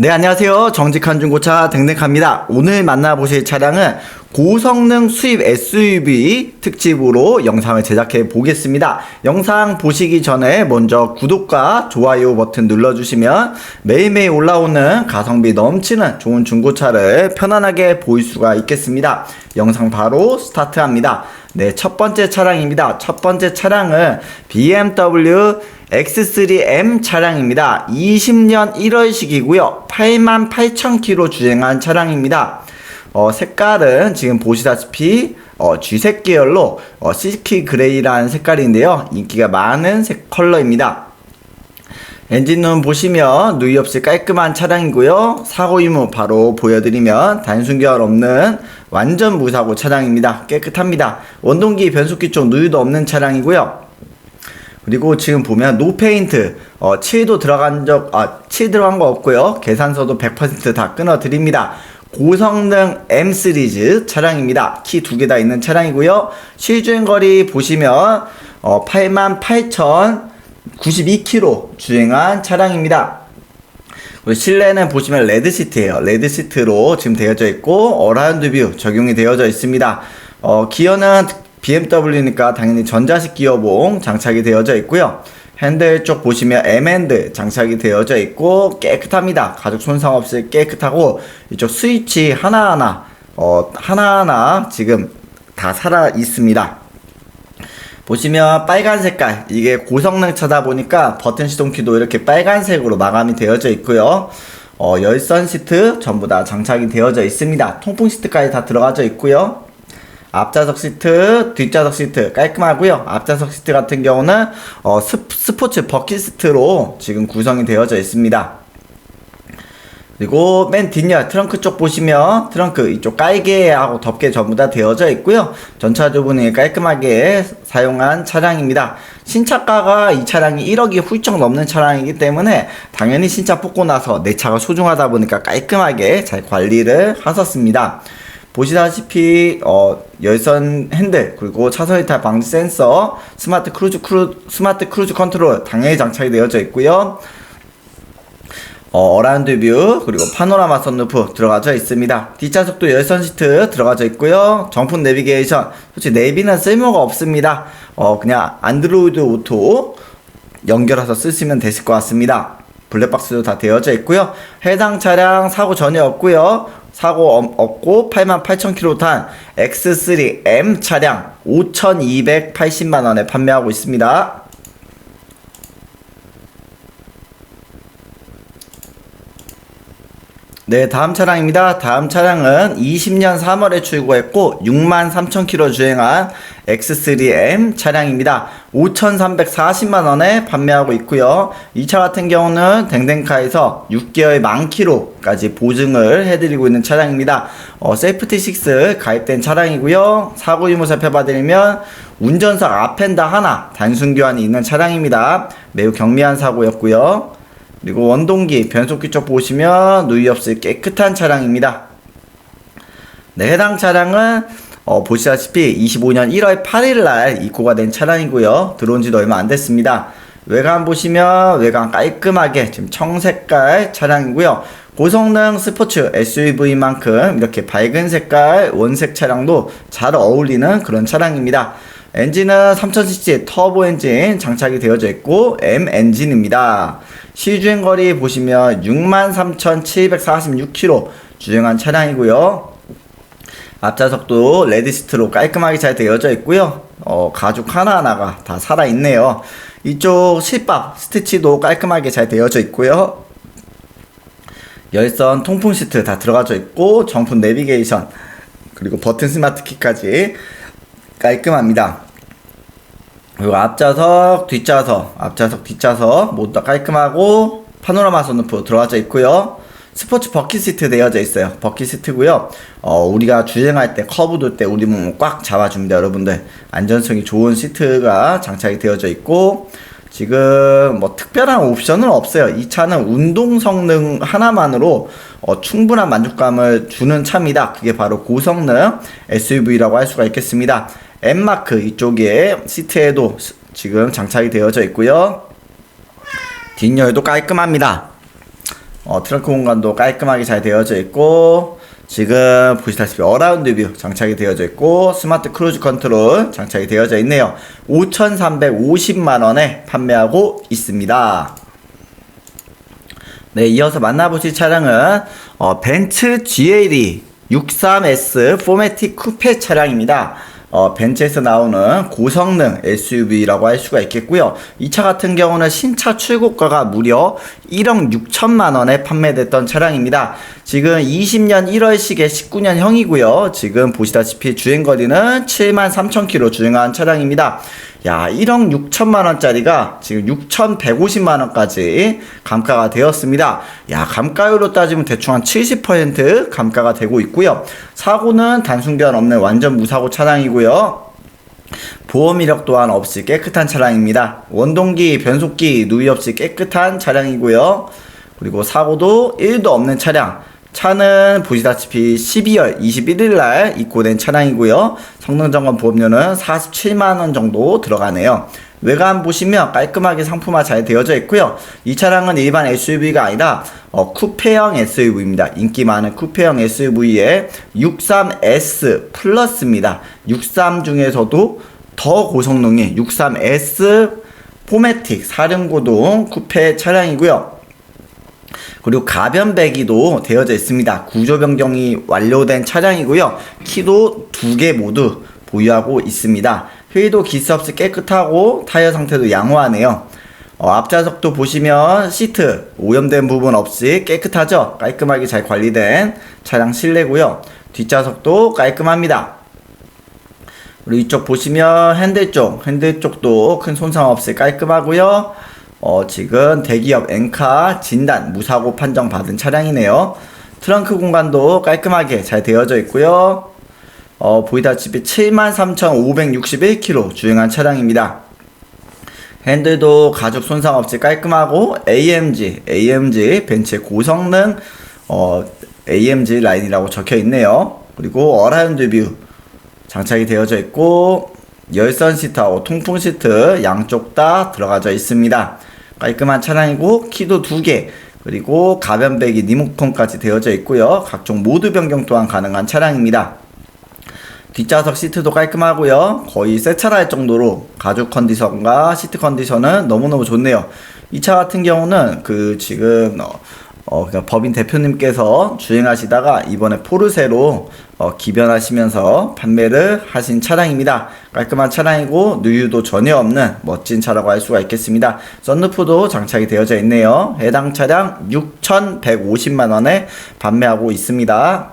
네, 안녕하세요. 정직한 중고차 댕댕합니다. 오늘 만나보실 차량은 고성능 수입 SUV 특집으로 영상을 제작해 보겠습니다. 영상 보시기 전에 먼저 구독과 좋아요 버튼 눌러주시면 매일매일 올라오는 가성비 넘치는 좋은 중고차를 편안하게 보일 수가 있겠습니다. 영상 바로 스타트합니다. 네, 첫 번째 차량입니다. 첫 번째 차량은 BMW X3M 차량입니다. 20년 1월식이고요. 88,000km 주행한 차량입니다. 어, 색깔은 지금 보시다시피 어, 쥐색 계열로 어, 시키 그레이라는 색깔인데요. 인기가 많은 색 컬러입니다. 엔진룸 보시면 누이 없이 깔끔한 차량이고요. 사고 유무 바로 보여드리면 단순 결 없는 완전 무사고 차량입니다. 깨끗합니다. 원동기 변속기 쪽 누유도 없는 차량이고요. 그리고 지금 보면 노페인트 어, 칠도 들어간 적, 아, 칠 들어간 거 없고요. 계산서도 100%다 끊어 드립니다. 고성능 M 시리즈 차량입니다. 키 두 개 다 있는 차량이고요. 실주행 거리 보시면 어, 88,092km 주행한 차량입니다. 실내는 보시면 레드 시트예요. 레드 시트로 지금 되어져 있고 어라운드 뷰 적용이 되어져 있습니다. 어, 기어는 BMW니까 당연히 전자식 기어봉 장착이 되어져 있고요. 핸들 쪽 보시면 M핸드 장착이 되어져 있고 깨끗합니다. 가죽 손상 없이 깨끗하고 이쪽 스위치 하나하나 어, 하나하나 지금 다 살아 있습니다. 보시면 빨간 색깔 이게 고성능 차다 보니까 버튼 시동키도 이렇게 빨간색으로 마감이 되어져 있고요. 어, 열선 시트 전부 다 장착이 되어져 있습니다. 통풍 시트까지 다 들어가져 있고요. 앞좌석 시트, 뒷좌석 시트 깔끔하고요. 앞좌석 시트 같은 경우는 어, 스, 스포츠 버킷 시트로 지금 구성이 되어져 있습니다. 그리고 맨 뒷열 트렁크 쪽 보시면 트렁크 이쪽 깔개하고 덮개 전부 다 되어져 있고요. 전차 부분이 깔끔하게 사용한 차량입니다. 신차가가 이 차량이 1억이 훌쩍 넘는 차량이기 때문에 당연히 신차 뽑고 나서 내 차가 소중하다 보니까 깔끔하게 잘 관리를 하셨습니다. 보시다시피 어, 열선 핸들 그리고 차선 이탈 방지 센서 스마트 크루즈 크루 스마트 크루즈 컨트롤 당연히 장착이 되어져 있고요. 어, 라운드 뷰 그리고 파노라마 선루프 들어가져 있습니다. 뒷좌석도 열선 시트 들어가져 있고요. 정품 내비게이션 솔직히 내비는 쓸모가 없습니다. 어, 그냥 안드로이드 오토 연결해서 쓰시면 되실 것 같습니다. 블랙박스도 다 되어져 있고요. 해당 차량 사고 전혀 없고요. 사고 없고 88,000km 탄 X3M 차량 5,280만 원에 판매하고 있습니다. 네, 다음 차량입니다. 다음 차량은 20년 3월에 출고했고 6만 3천 킬로 주행한 X3M 차량입니다. 5,340만 원에 판매하고 있고요. 이 차 같은 경우는 댕댕카에서 6개월 만 킬로까지 보증을 해드리고 있는 차량입니다. 어, 세이프티 6 가입된 차량이고요. 사고 유무 살펴봐드리면 운전석 앞엔다 하나 단순 교환이 있는 차량입니다. 매우 경미한 사고였고요. 그리고 원동기, 변속기 쪽 보시면 누이 없이 깨끗한 차량입니다. 네, 해당 차량은 어, 보시다시피 25년 1월 8일 날 입고가 된 차량이고요. 들어온 지도 얼마 안 됐습니다. 외관 보시면 외관 깔끔하게 지금 청색깔 차량이고요. 고성능 스포츠 SUV만큼 이렇게 밝은 색깔 원색 차량도 잘 어울리는 그런 차량입니다. 엔진은 3000cc 터보 엔진 장착이 되어져 있고 M 엔진입니다. 시주행 거리 보시면 63,746km 주행한 차량이고요. 앞좌석도 레드시트로 깔끔하게 잘 되어져 있고요. 어, 가죽 하나하나가 다 살아있네요. 이쪽 실밥, 스티치도 깔끔하게 잘 되어져 있고요. 열선 통풍 시트 다 들어가져 있고 정품 내비게이션 그리고 버튼 스마트 키까지 깔끔합니다. 그리고 앞좌석, 뒷좌석, 앞좌석, 뒷좌석 모두 다 깔끔하고 파노라마 선루프 들어가져 있고요. 스포츠 버킷 시트 되어져 있어요. 버킷 시트고요. 어, 우리가 주행할 때 커브 돌 때 우리 몸을 꽉 잡아줍니다, 여러분들. 안전성이 좋은 시트가 장착이 되어져 있고 지금 뭐 특별한 옵션은 없어요. 이 차는 운동 성능 하나만으로 어, 충분한 만족감을 주는 차입니다. 그게 바로 고성능 SUV라고 할 수가 있겠습니다. M마크 이쪽에 시트에도 지금 장착이 되어져 있고요. 뒷열도 깔끔합니다. 어, 트렁크 공간도 깔끔하게 잘 되어져 있고 지금 보시다시피 어라운드 뷰 장착이 되어져 있고 스마트 크루즈 컨트롤 장착이 되어져 있네요. 5,350만 원에 판매하고 있습니다. 네, 이어서 만나보실 차량은 어, 벤츠 GLE 63S 포매틱 쿠페 차량입니다. 어, 벤츠에서 나오는 고성능 SUV라고 할 수가 있겠고요. 이 차 같은 경우는 신차 출고가가 무려 1억 6천만 원에 판매됐던 차량입니다. 지금 20년 1월식의 19년형이고요. 지금 보시다시피 주행거리는 7만 3천 킬로 주행한 차량입니다. 야, 1억 6천만 원짜리가 지금 6,150만 원까지 감가가 되었습니다. 야, 감가율로 따지면 대충 한 70% 감가가 되고 있고요. 사고는 단순 교환 없는 완전 무사고 차량이고요. 보험 이력 또한 없이 깨끗한 차량입니다. 원동기, 변속기, 누이 없이 깨끗한 차량이고요. 그리고 사고도 1도 없는 차량. 차는 보시다시피 12월 21일 날 입고된 차량이고요. 성능 점검 보험료는 47만 원 정도 들어가네요. 외관 보시면 깔끔하게 상품화 잘 되어져 있고요. 이 차량은 일반 SUV가 아니라 어, 쿠페형 SUV입니다. 인기 많은 쿠페형 SUV의 63S 플러스입니다. 63 중에서도 더 고성능의 63S 포매틱 사륜고동 쿠페 차량이고요. 그리고 가변 배기도 되어져 있습니다. 구조 변경이 완료된 차량이고요. 키도 두 개 모두 보유하고 있습니다. 휠도 기스 없이 깨끗하고 타이어 상태도 양호하네요. 어, 앞좌석도 보시면 시트 오염된 부분 없이 깨끗하죠? 깔끔하게 잘 관리된 차량 실내고요. 뒷좌석도 깔끔합니다. 그리고 이쪽 보시면 핸들 쪽, 핸들 쪽도 큰 손상 없이 깔끔하고요. 어, 지금 대기업 엔카 진단 무사고 판정 받은 차량이네요. 트렁크 공간도 깔끔하게 잘 되어져 있고요. 어, 보이다시피 73,561km 주행한 차량입니다. 핸들도 가죽 손상 없이 깔끔하고 AMG, AMG 벤츠의 고성능 어, AMG 라인이라고 적혀 있네요. 그리고 어라운드 뷰 장착이 되어져 있고 열선 시트하고 통풍 시트 양쪽 다 들어가져 있습니다. 깔끔한 차량이고 키도 두개 그리고 가변배기 리모컨까지 되어져 있고요. 각종 모드 변경 또한 가능한 차량입니다. 뒷좌석 시트도 깔끔하고요. 거의 새 차라 할 정도로 가죽 컨디션과 시트 컨디션은 너무너무 좋네요. 이 차 같은 경우는 그 지금 어, 어, 그러니까 법인 대표님께서 주행하시다가 이번에 포르쉐로 어, 기변하시면서 판매를 하신 차량입니다. 깔끔한 차량이고 누유도 전혀 없는 멋진 차라고 할 수가 있겠습니다. 썬루프도 장착이 되어져 있네요. 해당 차량 6,150만 원에 판매하고 있습니다.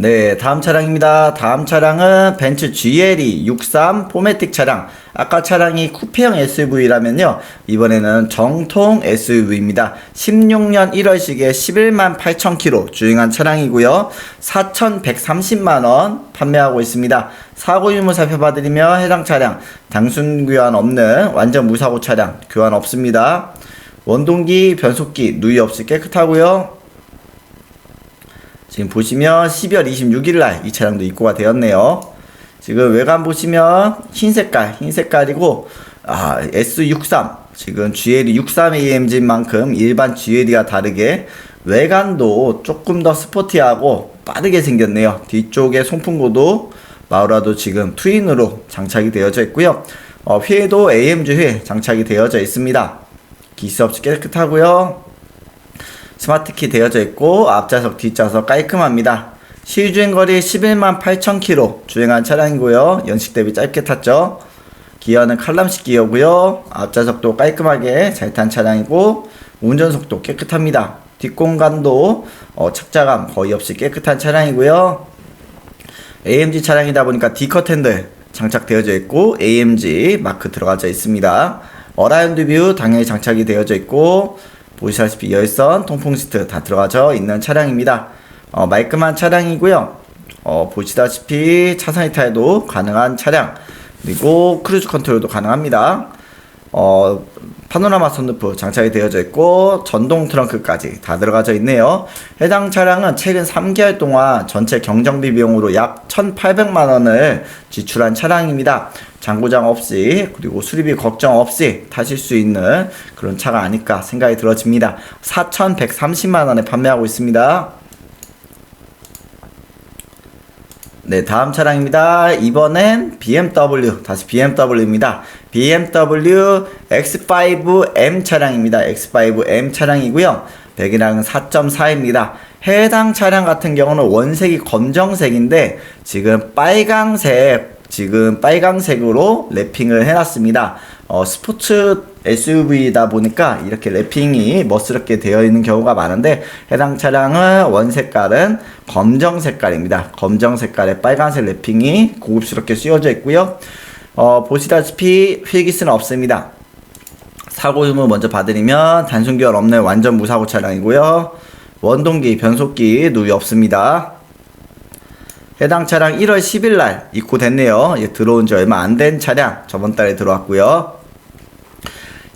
네, 다음 차량입니다. 다음 차량은 벤츠 GLE 63 포매틱 차량. 아까 차량이 쿠페형 SUV라면요. 이번에는 정통 SUV입니다. 16년 1월식에 11만 8천 킬로 주행한 차량이고요. 4,130만 원 판매하고 있습니다. 사고 유무 살펴봐드리며 해당 차량 단순 교환 없는 완전 무사고 차량 교환 없습니다. 원동기, 변속기 누이 없이 깨끗하고요. 지금 보시면 12월 26일 날 이 차량도 입고가 되었네요. 지금 외관 보시면 흰 색깔, 흰 색깔이고 아, S63 지금 GLE 63 AMG인 만큼 일반 GLE와 다르게 외관도 조금 더 스포티하고 빠르게 생겼네요. 뒤쪽에 송풍구도 마우라도 지금 트윈으로 장착이 되어져 있고요. 어, 휠도 AMG 휠 장착이 되어져 있습니다. 기스 없이 깨끗하고요. 스마트키 되어져 있고 앞좌석 뒷좌석 깔끔합니다. 시주행 거리 11만 8천 킬로 주행한 차량이고요. 연식 대비 짧게 탔죠. 기어는 칼럼식 기어고요. 앞좌석도 깔끔하게 잘 탄 차량이고 운전석도 깨끗합니다. 뒷공간도 어, 착자감 거의 없이 깨끗한 차량이고요. AMG 차량이다 보니까 D컷 핸들 장착되어져 있고 AMG 마크 들어가져 있습니다. 어라운드 뷰 당연히 장착이 되어져 있고 보시다시피 열선, 통풍 시트 다 들어가져 있는 차량입니다. 어, 말끔한 차량이고요. 어, 보시다시피 차선 이탈도 가능한 차량 그리고 크루즈 컨트롤도 가능합니다. 어, 파노라마 선루프 장착이 되어져 있고 전동 트렁크까지 다 들어가져 있네요. 해당 차량은 최근 3개월 동안 전체 경정비 비용으로 약 1,800만 원을 지출한 차량입니다. 장고장 없이 그리고 수리비 걱정 없이 타실 수 있는 그런 차가 아닐까 생각이 들어집니다. 4,130만 원에 판매하고 있습니다. 네, 다음 차량입니다. 이번엔 BMW, 다시 BMW입니다. BMW X5M 차량입니다. X5M 차량이고요. 배기량은 4.4입니다. 해당 차량 같은 경우는 원색이 검정색인데 지금 빨강색 지금 빨강색으로 랩핑을 해놨습니다. 어, 스포츠 SUV다 보니까 이렇게 랩핑이 멋스럽게 되어 있는 경우가 많은데 해당 차량은 원 색깔은 검정 색깔입니다. 검정 색깔에 빨간색 랩핑이 고급스럽게 씌워져 있고요. 어, 보시다시피 휠기스는 없습니다. 사고 유무 먼저 봐드리면 단순기열 없는 완전 무사고 차량이고요. 원동기, 변속기 누이 없습니다. 해당 차량 1월 10일 날 입고됐네요. 예, 들어온 지 얼마 안 된 차량 저번 달에 들어왔고요.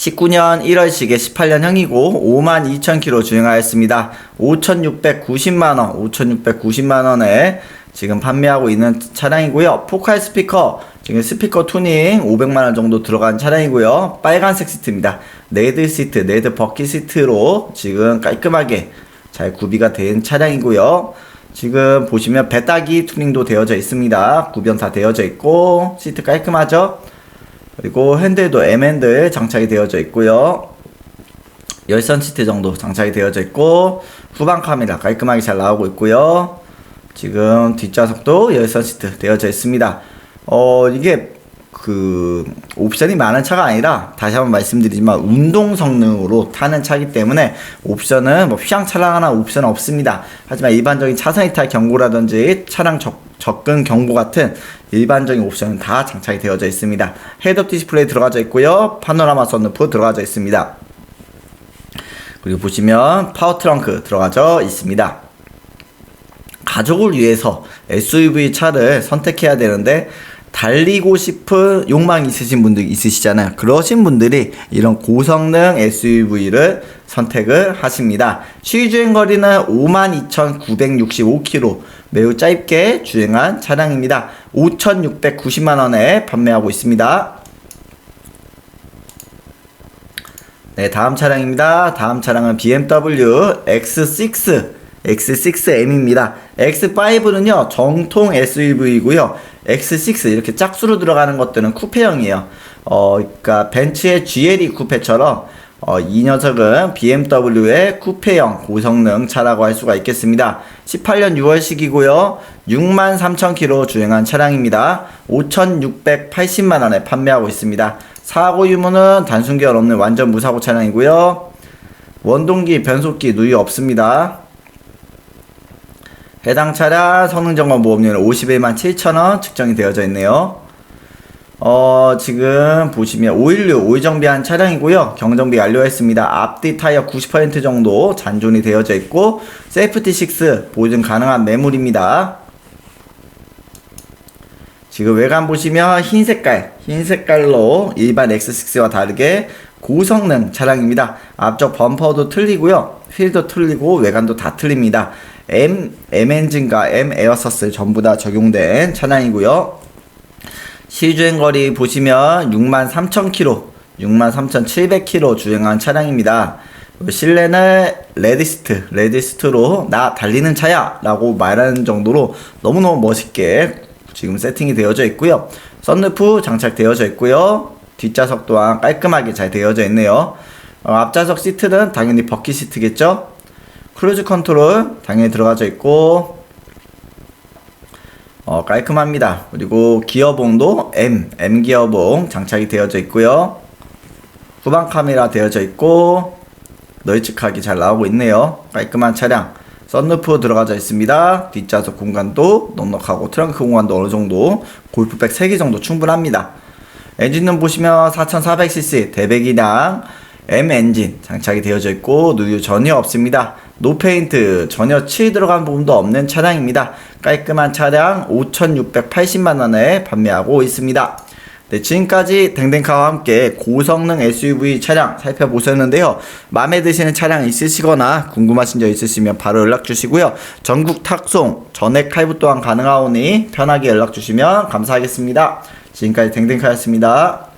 19년 1월식에 18년형이고 5만 2천 킬로 주행하였습니다. 5,690만 원, 5,690만 원에 지금 판매하고 있는 차량이고요. 포칼 스피커 지금 스피커 투닝 500만 원 정도 들어간 차량이고요. 빨간색 시트입니다. 레드 시트, 레드 버킷 시트로 지금 깔끔하게 잘 구비가 된 차량이고요. 지금 보시면 배따기 튜닝도 되어져 있습니다. 구변 다 되어져 있고 시트 깔끔하죠? 그리고 핸들도 M핸들 장착이 되어져 있고요. 열선 시트 정도 장착이 되어져 있고 후방 카메라 깔끔하게 잘 나오고 있고요. 지금 뒷좌석도 열선 시트 되어져 있습니다. 어 이게 그 옵션이 많은 차가 아니라 다시 한번 말씀드리지만 운동 성능으로 타는 차기 때문에 옵션은 뭐 휘황 차량 하나 옵션 없습니다. 하지만 일반적인 차선 이탈 경고라든지 차량 적, 접근 경보 같은 일반적인 옵션은 다 장착이 되어져 있습니다. 헤드업 디스플레이 들어가져 있고요. 파노라마 선루프 들어가져 있습니다. 그리고 보시면 파워 트렁크 들어가져 있습니다. 가족을 위해서 SUV 차를 선택해야 되는데 달리고 싶은 욕망이 있으신 분들 있으시잖아요. 그러신 분들이 이런 고성능 SUV를 선택을 하십니다. 시주행 거리는 52,965km 매우 짧게 주행한 차량입니다. 5,690만 원에 판매하고 있습니다. 네, 다음 차량입니다. 다음 차량은 BMW X6 X6M입니다. X5는요, 정통 SUV이고요. X6 이렇게 짝수로 들어가는 것들은 쿠페형이에요. 어, 그러니까 벤츠의 GLE 쿠페처럼 어, 이 녀석은 BMW의 쿠페형 고성능 차라고 할 수가 있겠습니다. 18년 6월식이고요. 6만 3천 킬로 주행한 차량입니다. 5,680만 원에 판매하고 있습니다. 사고 유무는 단순기열 없는 완전 무사고 차량이고요. 원동기, 변속기 누이 없습니다. 해당 차량 성능점검 보험료는 51만 7천원 측정이 되어져 있네요. 어, 지금 보시면 516 오일 정비한 차량이고요. 경정비 완료했습니다. 앞뒤 타이어 90% 정도 잔존이 되어져 있고 세이프티 6 보증 가능한 매물입니다. 지금 외관 보시면 흰 색깔, 흰 색깔로 일반 X6와 다르게 고성능 차량입니다. 앞쪽 범퍼도 틀리고요. 휠도 틀리고 외관도 다 틀립니다. M, M 엔진과 M 에어서스 전부 다 적용된 차량이고요. 시주행 거리 보시면 63,000km, 63,700km 주행한 차량입니다. 실내는 레드시트, 레드시트로 나 달리는 차야 라고 말하는 정도로 너무너무 멋있게 지금 세팅이 되어져 있고요. 썬루프 장착되어져 있고요. 뒷좌석 또한 깔끔하게 잘 되어져 있네요. 어, 앞좌석 시트는 당연히 버킷 시트겠죠? 크루즈 컨트롤 당연히 들어가져 있고 어, 깔끔합니다. 그리고 기어봉도 M, M 기어봉 장착이 되어져 있고요. 후방 카메라 되어져 있고 널찍하게 잘 나오고 있네요. 깔끔한 차량. 썬루프 들어가져 있습니다. 뒷좌석 공간도 넉넉하고 트렁크 공간도 어느 정도 골프백 3개 정도 충분합니다. 엔진룸 보시면 4400cc 대배기량 M 엔진 장착이 되어져 있고 누유 전혀 없습니다. 노페인트 전혀 칠 들어간 부분도 없는 차량입니다. 깔끔한 차량 5,680만 원에 판매하고 있습니다. 네, 지금까지 댕댕카와 함께 고성능 SUV 차량 살펴보셨는데요. 마음에 드시는 차량 있으시거나 궁금하신 점 있으시면 바로 연락 주시고요. 전국 탁송, 전액 할부 또한 가능하오니 편하게 연락 주시면 감사하겠습니다. 지금까지 댕댕카였습니다.